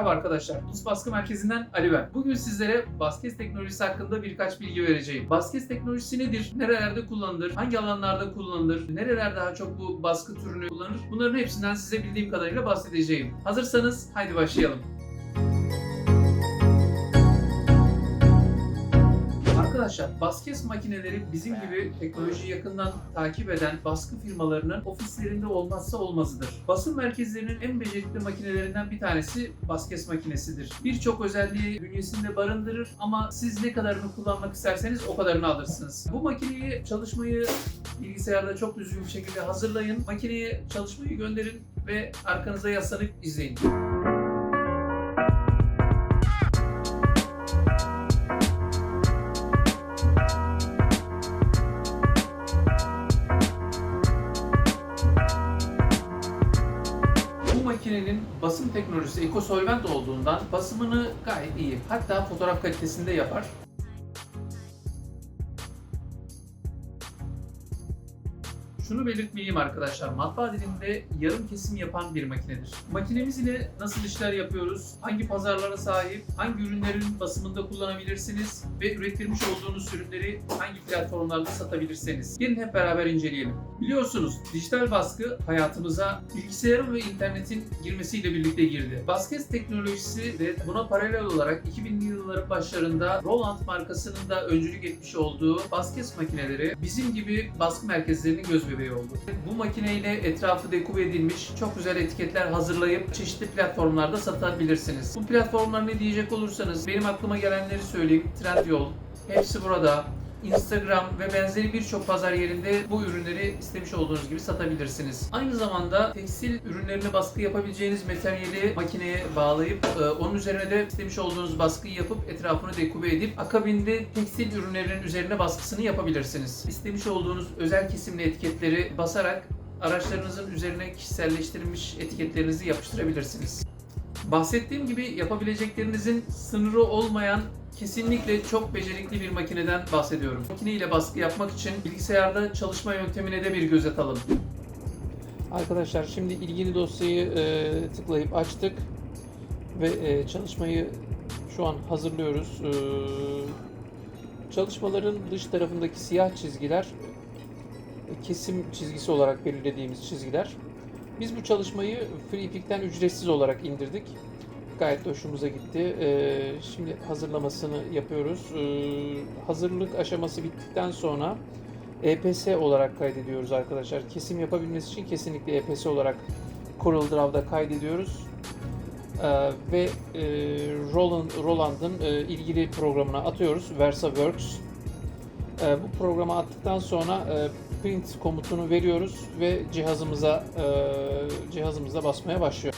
Merhaba arkadaşlar. Ulus Baskı Merkezi'nden Ali ben. Bugün sizlere Baskes teknolojisi hakkında birkaç bilgi vereceğim. Baskes teknolojisi nedir? Nerelerde kullanılır? Hangi alanlarda kullanılır? Nereler daha çok bu baskı türünü kullanır? Bunların hepsinden size bildiğim kadarıyla bahsedeceğim. Hazırsanız haydi başlayalım. Arkadaşlar Baskes makineleri bizim gibi teknolojiyi yakından takip eden baskı firmalarının ofislerinde olmazsa olmazıdır. Basın merkezlerinin en becerikli makinelerinden bir tanesi Baskes makinesidir. Birçok özelliği bünyesinde barındırır ama siz ne kadarını kullanmak isterseniz o kadarını alırsınız. Bu makineyi çalışmayı bilgisayarda çok düzgün bir şekilde hazırlayın. Makineye çalışmayı gönderin ve arkanıza yaslanıp izleyin. Makinenin basım teknolojisi ekosolvent olduğundan basımını gayet iyi. Hatta fotoğraf kalitesinde yapar. Şunu belirtmeliyim arkadaşlar. Matbaa dilinde yarım kesim yapan bir makinedir. Makinemiz ile nasıl işler yapıyoruz? Hangi pazarlara sahip? Hangi ürünlerin basımında kullanabilirsiniz? Ve ürettirmiş olduğunuz ürünleri hangi platformlarda satabilirsiniz? Gelin hep beraber inceleyelim. Biliyorsunuz dijital baskı hayatımıza bilgisayarın ve internetin girmesiyle birlikte girdi. Baskes teknolojisi ve buna paralel olarak 2000'li yılların başlarında Roland markasının da öncülük etmiş olduğu Baskes makineleri bizim gibi baskı merkezlerinin göz bebeği oldu. Bu makineyle etrafı dekube edilmiş çok güzel etiketler hazırlayıp çeşitli platformlarda satabilirsiniz. Bu platformlar ne diyecek olursanız benim aklıma gelenleri söyleyeyim. Trendyol, hepsi burada. Instagram ve benzeri birçok pazar yerinde bu ürünleri istemiş olduğunuz gibi satabilirsiniz. Aynı zamanda tekstil ürünlerine baskı yapabileceğiniz materyali makineye bağlayıp e, onun üzerine de istemiş olduğunuz baskıyı yapıp etrafını dekube edip akabinde tekstil ürünlerinin üzerine baskısını yapabilirsiniz. İstemiş olduğunuz özel kesimli etiketleri basarak araçlarınızın üzerine kişiselleştirilmiş etiketlerinizi yapıştırabilirsiniz. Bahsettiğim gibi yapabileceklerinizin sınırı olmayan kesinlikle çok becerikli bir makineden bahsediyorum. Makine ile baskı yapmak için bilgisayarda çalışma yöntemine de bir göz atalım. Arkadaşlar şimdi ilgili dosyayı e, tıklayıp açtık ve e, çalışmayı şu an hazırlıyoruz. E, çalışmaların dış tarafındaki siyah çizgiler e, kesim çizgisi olarak belirlediğimiz çizgiler. Biz bu çalışmayı FreePick'ten ücretsiz olarak indirdik. Gayet hoşumuza gitti. Ee, şimdi hazırlamasını yapıyoruz. Ee, hazırlık aşaması bittikten sonra EPS olarak kaydediyoruz arkadaşlar. Kesim yapabilmesi için kesinlikle EPS olarak Corel Draw'da kaydediyoruz. Ee, ve e, Roland, Roland'ın e, ilgili programına atıyoruz. VersaWorks. Ee, bu programa attıktan sonra e, print komutunu veriyoruz ve cihazımıza e, cihazımıza basmaya başlıyor.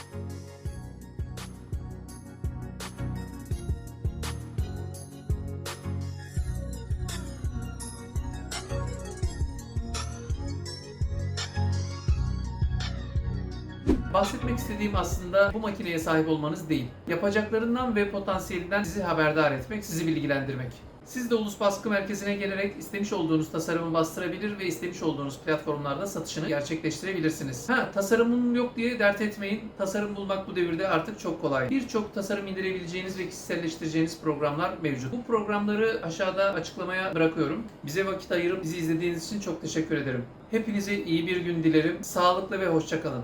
Bahsetmek istediğim aslında bu makineye sahip olmanız değil. Yapacaklarından ve potansiyelinden sizi haberdar etmek, sizi bilgilendirmek. Siz de Ulus Baskı Merkezi'ne gelerek istemiş olduğunuz tasarımı bastırabilir ve istemiş olduğunuz platformlarda satışını gerçekleştirebilirsiniz. Ha tasarımım yok diye dert etmeyin. Tasarım bulmak bu devirde artık çok kolay. Birçok tasarım indirebileceğiniz ve kişiselleştireceğiniz programlar mevcut. Bu programları aşağıda açıklamaya bırakıyorum. Bize vakit ayırıp bizi izlediğiniz için çok teşekkür ederim. Hepinize iyi bir gün dilerim. Sağlıklı ve hoşçakalın.